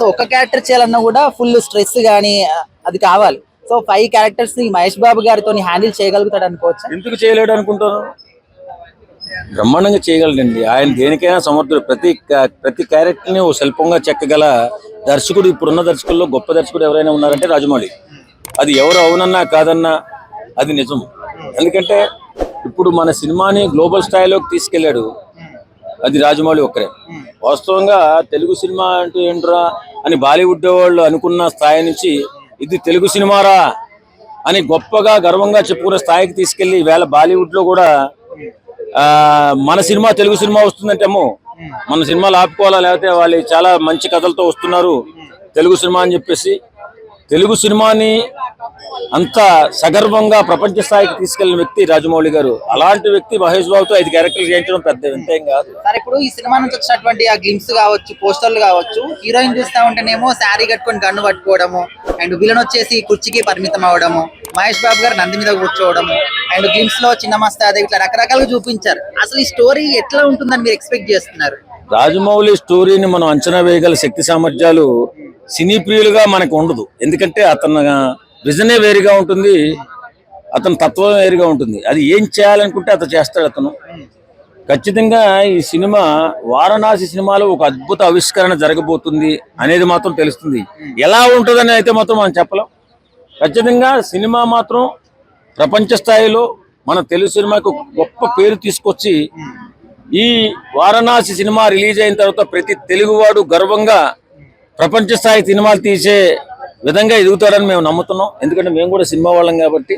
So ఒక character చేయాలన్నా కూడా ఫుల్ స్ట్రెస్ కానీ అది కావాలి. సో ఫైవ్ క్యారెక్టర్స్ని మహేష్ బాబు గారితో హ్యాండిల్ చేయగలుగుతాడు అనుకోవచ్చు? ఎందుకు చేయలేడు అనుకుంటాను బ్రహ్మాండంగా చేయగలడండి. ఆయన దేనికైనా సమర్థుడు. ప్రతి ప్రతి క్యారెక్టర్ని ఓ స్వల్పంగా చెక్కగల దర్శకుడు ఇప్పుడున్న దర్శకుల్లో గొప్ప దర్శకుడు ఎవరైనా ఉన్నారంటే రాజమౌళి. అది ఎవరు అవునన్నా కాదన్నా అది నిజం. ఎందుకంటే ఇప్పుడు మన సినిమాని గ్లోబల్ స్థాయిలోకి తీసుకెళ్ళాడు అది రాజమౌళి ఒక్కరే. వాస్తవంగా తెలుగు సినిమా అంటే ఏంట్రా? అని బాలీవుడ్ వాళ్ళు అనుకున్న స్థాయి నుంచి ఇది తెలుగు సినిమారా అని గొప్పగా గర్వంగా చెప్పుకునే స్థాయికి తీసుకెళ్ళి ఈవేళ బాలీవుడ్లో కూడా ఆ, మన సినిమా తెలుగు సినిమా వస్తుందంటేమో మన సినిమాలు ఆపుకోవాలా లేకపోతే వాళ్ళు చాలా మంచి కథలతో వస్తున్నారు తెలుగు సినిమా అని చెప్పేసి. తెలుగు సినిమాని అంత సగర్వంగా ప్రపంచ స్థాయికి తీసుకెళ్ళిన వ్యక్తి రాజమౌళి గారు. అలాంటి వ్యక్తి మహేష్ బాబుతో ఐదు క్యారెక్టర్లు చేయించడం పెద్ద వింతేం కాదు. సార్ ఇప్పుడు ఈ సినిమా నుంచి వచ్చినటువంటి ఆ గ్లిమ్స్ కావచ్చు పోస్టర్లు కావచ్చు హీరోయిన్ చూస్తా ఉంటేనేమో శారీ కట్టుకొని గన్ను పట్టుకోవడము అండ్ విలన్ వచ్చేసి కుర్చీకి పరిమితం అవడము మహేష్ బాబు గారు నంది మీద కూర్చోవడము అండ్ గ్లిమ్స్లో చిన్న మస్తా అదే ఇట్లా రకరకాలుగా చూపించారు. అసలు ఈ స్టోరీ ఎట్లా ఉంటుందని మీరు ఎక్స్పెక్ట్ చేస్తున్నారు? రాజమౌళి స్టోరీని మనం అంచనా వేయగల శక్తి సామర్థ్యాలు సినీ ప్రియులుగా మనకు ఉండదు. ఎందుకంటే అతను విజనే వేరుగా ఉంటుంది. అతని తత్వం వేరుగా ఉంటుంది. అది ఏం చేయాలనుకుంటే అతను చేస్తాడు అతను. ఖచ్చితంగా ఈ సినిమా వారణాసి సినిమాలో ఒక అద్భుత ఆవిష్కరణ జరగబోతుంది అనేది మాత్రం తెలుస్తుంది. ఎలా ఉంటుందని అయితే మాత్రం మనం చెప్పలేం. ఖచ్చితంగా సినిమా మాత్రం ప్రపంచ స్థాయిలో మన తెలుగు సినిమాకు గొప్ప పేరు తీసుకొచ్చి ఈ వారణాసి సినిమా రిలీజ్ అయిన తర్వాత ప్రతి తెలుగువాడు గర్వంగా ప్రపంచ స్థాయి సినిమాలు తీసే విధంగా ఎదుగుతాడని మేము నమ్ముతున్నాం. ఎందుకంటే మేము కూడా సినిమా వాళ్ళం కాబట్టి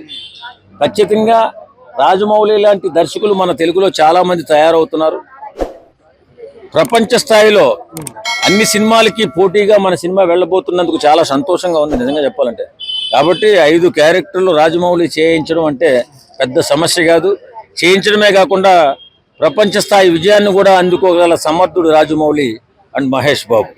ఖచ్చితంగా రాజమౌళి లాంటి దర్శకులు మన తెలుగులో చాలా మంది తయారవుతున్నారు. ప్రపంచ స్థాయిలో అన్ని సినిమాలకి పోటీగా మన సినిమా వెళ్ళబోతున్నందుకు చాలా సంతోషంగా ఉంది నిజంగా చెప్పాలంటే. కాబట్టి ఐదు క్యారెక్టర్లు రాజమౌళి చేయించడం అంటే పెద్ద సమస్య కాదు. చేయించడమే కాకుండా ప్రపంచ స్థాయి విజయాన్ని కూడా అందుకోగల సమర్థుడు రాజమౌళి అండ్ మహేష్ బాబు.